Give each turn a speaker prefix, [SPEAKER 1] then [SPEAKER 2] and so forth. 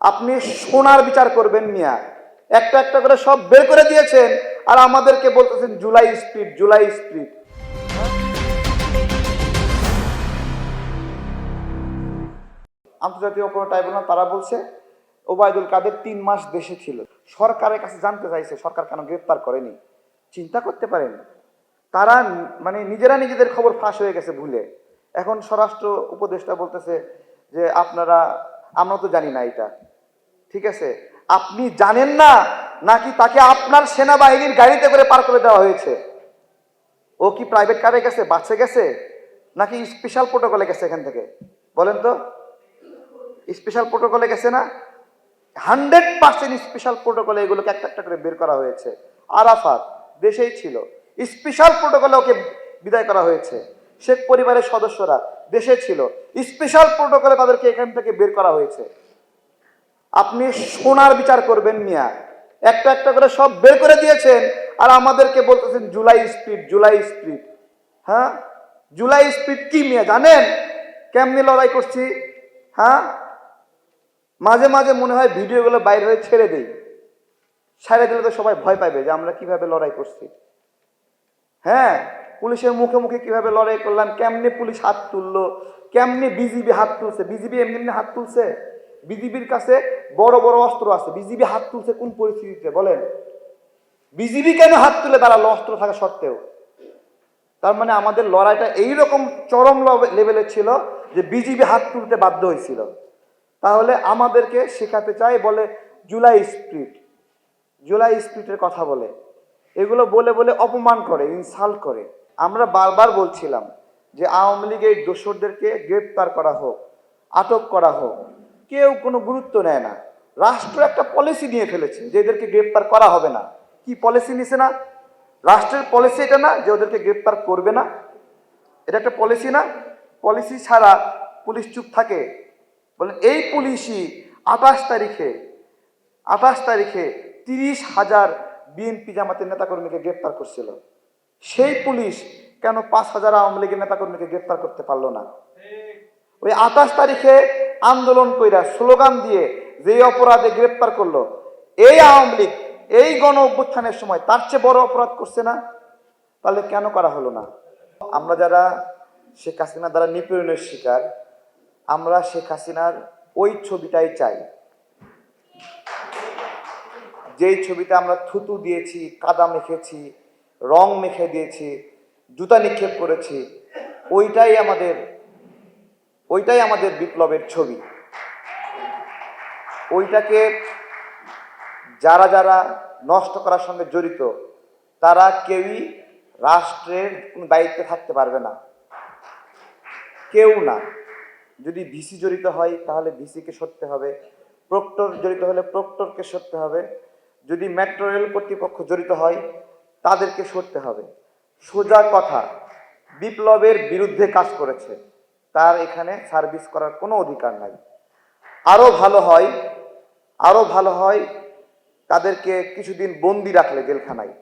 [SPEAKER 1] আপনি সোনার বিচার করবেন মিয়া। একটা একটা করে সব বের করে দিয়েছেন আর আমাদেরকে বলতেছেন জুলাই স্পিড জুলাই স্পিড। আন্তর্জাতিক অপরাধ ট্রাইব্যুনাল তারা বলছে, ওবায়দুল কাদের তিন মাস দেশে ছিল। সরকারের কাছে জানতে চাইছে, সরকার কেন গ্রেপ্তার করেনি? চিন্তা করতে পারেন। তারা মানে নিজেরা নিজেদের খবর ফাঁস হয়ে গেছে ভুলে। এখন স্বরাষ্ট্র উপদেষ্টা বলতেছে যে আপনারা, আমরা তো জানি না এটা। ঠিক আছে? আপনি জানেন না নাকি তাকে আপনার সেনাবাহিনীর গাড়িতে করে পার করে দেওয়া হয়েছে? ও কি প্রাইভেট কারে গেছে? বাসে গেছে? নাকি স্পেশাল প্রোটোকলে গেছে এখান থেকে? বলেন তো। স্পেশাল প্রোটোকলে গেছে না? হান্ড্রেড পার্সেন্ট স্পেশাল প্রোটোকলে এগুলোকে একটা একটা করে বের করা হয়েছে। আরাফাত দেশেই ছিল। স্পেশাল প্রোটোকলে ওকে বিদায় করা হয়েছে। শেখ পরিবারের সদস্যরা দেশে ছিল। স্পেশাল প্রোটোকলে তাদেরকে এখান থেকে বের করা হয়েছে। আপনি সোনার বিচার করবেন মিয়া। একটা একটা করে সব বের করে দিয়েছেন আর আমাদেরকে বলতেছেন জুলাই স্পিড জুলাই স্পিড। হ্যাঁ? জুলাই স্পিড কি মিয়া, জানেন? কেমনি লড়াই করছি? হ্যাঁ? মাঝে মাঝে মনে হয় ভিডিওগুলো বাইরে হয়ে ছেড়ে দেই। ছেড়ে দিলে তো সবাই ভয় পাবে যে আমরা কীভাবে লড়াই করছি। হ্যাঁ? পুলিশের মুখে মুখে কীভাবে লড়াই করলাম? কেমনে পুলিশ হাত তুললো? কেমনে বিজিবি হাত তুলছে? বিজিবি এমনি এমনি হাত তুলছে? বিজিবির কাছে বড় বড় অস্ত্র আছে। বিজিবি হাত তুলছে কোন পরিস্থিতিতে? বলেন। বিজিবি কেন হাত তুলে? তারা অস্ত্র থাকা সত্ত্বেও। তার মানে আমাদের লড়াইটা এইরকম চরম লেভেলে ছিল যে বিজিবি হাত তুলতে বাধ্য হয়েছিল। তাহলে আমাদেরকে শেখাতে চাই বলে জুলাই স্প্রিট। জুলাই স্প্রিটের কথা বলে। এগুলো বলে বলে অপমান করে ইনসাল্ট করে। আমরা বারবার বলছিলাম যে আওয়ামী লীগের দোসরদেরকে গ্রেপ্তার করা হোক, আটক করা হোক। কেউ কোনো গুরুত্ব নেয় না। রাষ্ট্র একটা পলিসি নিয়ে ফেলেছে যে এদেরকে গ্রেপ্তার করা হবে না। কি পলিসি নিছে না? রাষ্ট্রের পলিসি এটা না যে ওদেরকে গ্রেপ্তার করবে না। এটা একটা পলিসি না। পলিসি ছাড়া পুলিশ চুপ থাকে। বলেন এই পুলিশই আঠাশ তারিখে আঠাশ তারিখে তিরিশ হাজার বিএনপি জামাতের নেতাকর্মীকে গ্রেপ্তার করছিল। সেই পুলিশ কেন পাঁচ হাজার আওয়ামী লীগের নেতাকর্মীকে গ্রেপ্তার করতে পারল না? ওই আঠাশ তারিখে আন্দোলন কইরা স্লোগান দিয়ে যে অপরাধে গ্রেপ্তার করল, এই আওয়ামী লীগ এই গণ অভ্যুত্থানের সময় তার চেয়ে বড় অপরাধ করছে না? তাহলে কেন করা হলো না? আমরা যারা শেখ হাসিনা দ্বারা নিপীড়নের শিকার, আমরা শেখ হাসিনার ওই ছবিটাই চাই। যেই ছবিতে আমরা থুতু দিয়েছি কাদা মেখেছি, রং মেখে দিয়েছি, জুতা নিক্ষেপ করেছি, ওইটাই আমাদের ওইটাই আমাদের বিপ্লবের ছবি। ওইটাকে যারা যারা নষ্ট করার সঙ্গে জড়িত, তারা কেউই রাষ্ট্রের কোনো দায়িত্বে থাকতে পারবে না। কেউ না। যদি ভিসি জড়িত হয়, তাহলে ভিসিকে সরতে হবে। প্রক্টর জড়িত হলে প্রক্টরকে সরতে হবে। যদি মেট্রো রেল কর্তৃপক্ষ জড়িত হয়, তাদেরকে সরতে হবে। সোজা কথা, বিপ্লবের বিরুদ্ধে কাজ করেছে। তার এখানে সার্ভিস করার কোনো অধিকার নাই। আরও ভালো হয় আরও ভালো হয় তাদেরকে কিছুদিন বন্দি রাখলে জেলখানায়।